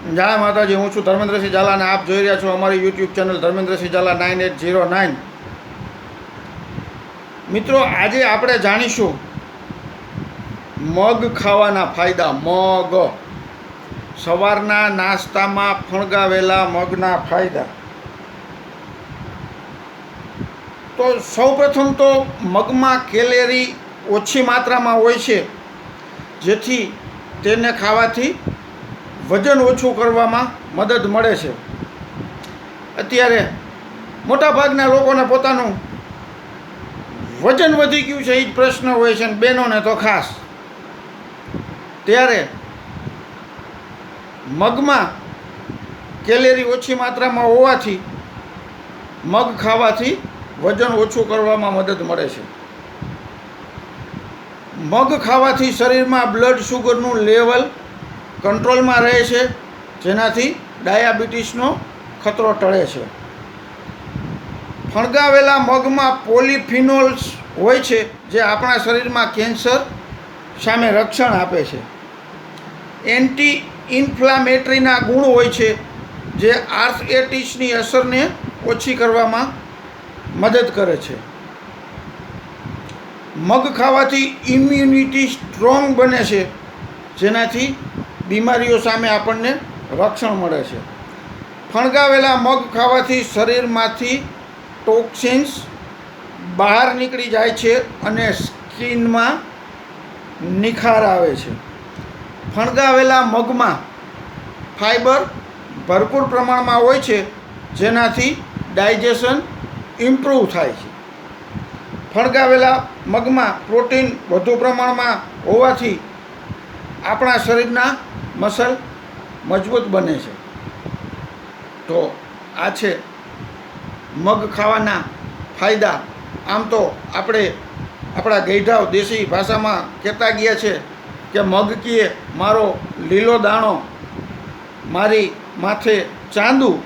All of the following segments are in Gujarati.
જય માતાજી, હું છું ધર્મેન્દ્રસિંહ ઝાલા અને આપ જોઈ રહ્યા છો અમારી YouTube channel Dharmendrasinh Zala nine eight zero nine. મિત્રો, આજે આપણે જાણીશું મગ ખાવાના ફાયદા, મગ. સવારના નાસ્તામાં ફણગાવેલા મગના ફાયદા. તો સૌપ્રથમ તો મગમાં કેલેરી ઓછી માત્રામાં હોય છે, જેથી તેને ખાવાથી વજન ઓછું કરવામાં મદદ મળે છે. અત્યારે મોટાભાગના લોકોને પોતાનું વજન વધી ગયું છે, એ જ પ્રશ્ન હોય છે બહેનોને તો ખાસ. ત્યારે મગમાં કેલેરી ઓછી માત્રામાં હોવાથી મગ ખાવાથી વજન ઓછું કરવામાં મદદ મળે છે. મગ ખાવાથી શરીરમાં બ્લડ શુગરનું લેવલ કંટ્રોલમાં રહે છે, જેનાથી ડાયાબિટીસનો ખતરો ટળે છે. ફણગાવેલા મગમાં પોલિફિનોલ્સ હોય છે, જે આપણા શરીરમાં કેન્સર સામે રક્ષણ આપે છે. એન્ટી ઇન્ફ્લામેટરીના ગુણ હોય છે, જે આર્થએટિસની અસરને ઓછી કરવામાં મદદ કરે છે. મગ ખાવાથી ઇમ્યુનિટી સ્ટ્રોંગ બને છે, જેનાથી બીમારીઓ સામે આપણને રક્ષણ મળે છે. ફણગાવેલા મગ ખાવાથી શરીરમાંથી ટોક્સિન્સ બહાર નીકળી જાય છે અને સ્કિનમાં નિખાર આવે છે. ફણગાવેલા મગમાં ફાઈબર ભરપૂર પ્રમાણમાં હોય છે, જેનાથી ડાયજેશન ઇમ્પ્રૂવ થાય છે. ફણગાવેલા મગમાં પ્રોટીન વધુ પ્રમાણમાં હોવાથી આપણા શરીરના મસલ મજબૂત બને છે. તો આ છે મગ ખાવાના ફાયદા. આમ તો આપણે આપણા ગૈઢાઓ દેશી ભાષામાં કહેતા ગયા છે કે મગ કીએ મારો લીલો દાણો, મારી માથે ચાંદુ.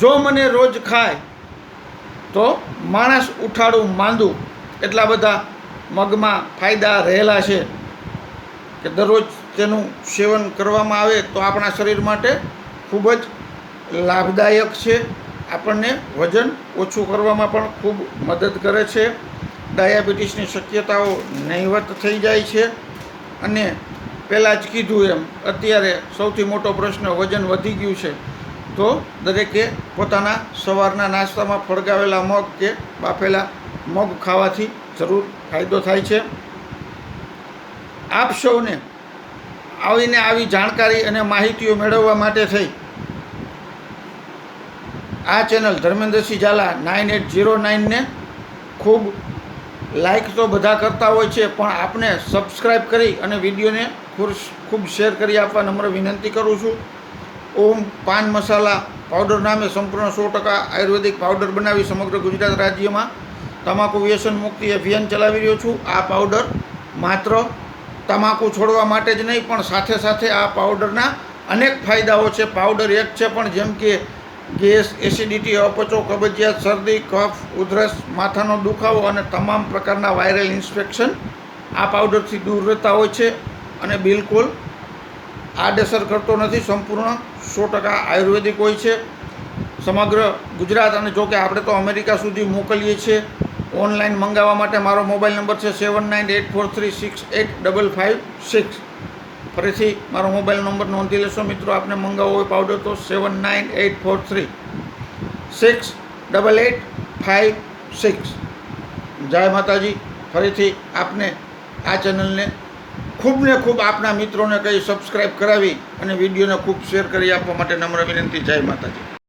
જો મને રોજ ખાય તો માણસ ઉઠાડું માંદું. એટલા બધા મગમાં ફાયદા રહેલા છે કે દરરોજ તેનું સેવન કરવામાં આવે તો આપણા શરીર માટે ખૂબ જ લાભદાયક છે. આપણને વજન ઓછું કરવામાં પણ ખૂબ મદદ કરે છે. ડાયાબિટીસની શક્યતાઓ નહીવત થઈ જાય છે. અને પહેલાં જ કીધું એમ, અત્યારે સૌથી મોટો પ્રશ્ન વજન વધી ગયું છે. તો દરેકે પોતાના સવારના નાસ્તામાં ફળગાવેલા મગ કે બાફેલા મગ ખાવાથી જરૂર ફાયદો થાય છે. આપ સૌને આવીને આવી જાણકારી અને માહિતીઓ મેળવવા માટે થઈ. આ channel Dharmendrasinh Zala nine eight zero નાઇનને ખૂબ લાઇક તો બધા કરતા હોય છે, પણ આપને સબસ્ક્રાઈબ કરી અને વિડીયોને ખુશ ખૂબ શેર કરી આપવા નમ્ર વિનંતી કરું છું. ઓમ પાન મસાલા પાવડર નામે સંપૂર્ણ સો ટકા આયુર્વેદિક પાવડર બનાવી સમગ્ર ગુજરાત રાજ્યમાં તમાકુ વ્યસન મુક્તિ અભિયાન ચલાવી રહ્યો છું. આ પાવડર માત્ર તમાકુ છોડવા માટે જ નહીં, પણ સાથે સાથે આ પાવડરના અનેક ફાયદાઓ છે. પાવડર એક છે, પણ જેમ કે ગેસ, એસિડિટી, અપચો, કબજિયાત, શરદી, કફ, ઉધરસ, માથાનો દુખાવો અને તમામ પ્રકારના વાયરલ ઇન્સ્પેક્શન આ પાવડરથી દૂર રહેતા હોય છે અને બિલકુલ આડઅસર કરતો નથી. સંપૂર્ણ સો ટકા આયુર્વેદિક હોય છે. સમગ્ર ગુજરાત, અને જોકે આપણે તો અમેરિકા સુધી મોકલીએ છીએ ઓનલાઈન મંગાવવા માટે મારો મોબાઈલ નંબર છે seven nine eight four three six eight double five six. ફરીથી મારો મોબાઈલ નંબર નોંધી લેશો. મિત્રો, આપને મંગાવવો હોય પાવડર તો seven nine eight four three six double eight five six. જય માતાજી. ફરીથી આપને આ ચેનલને ખૂબ ને ખૂબ આપના મિત્રોને કહી સબસ્ક્રાઈબ કરાવી અને વિડીયોને ખૂબ શેર કરી આપવા માટે નમ્ર વિનંતી. જય માતાજી.